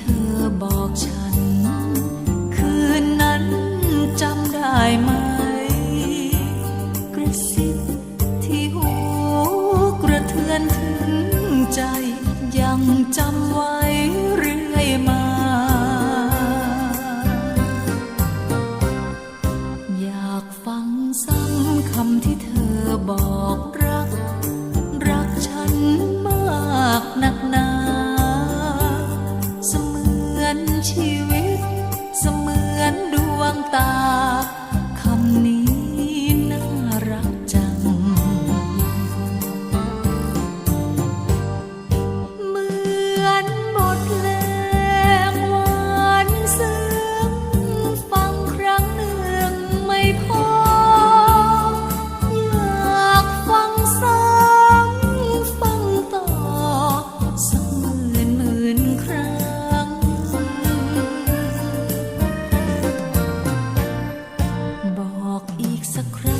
เธอบอกฉัน คืนนั้นจำได้ไหม กระซิบที่หูกระเทือนถึงใจ ยังจำไว้เรื่อยมา อยากฟังซ้ำคำที่เธอบอก ชีวิต เสมือนดวงตา สักครั้ง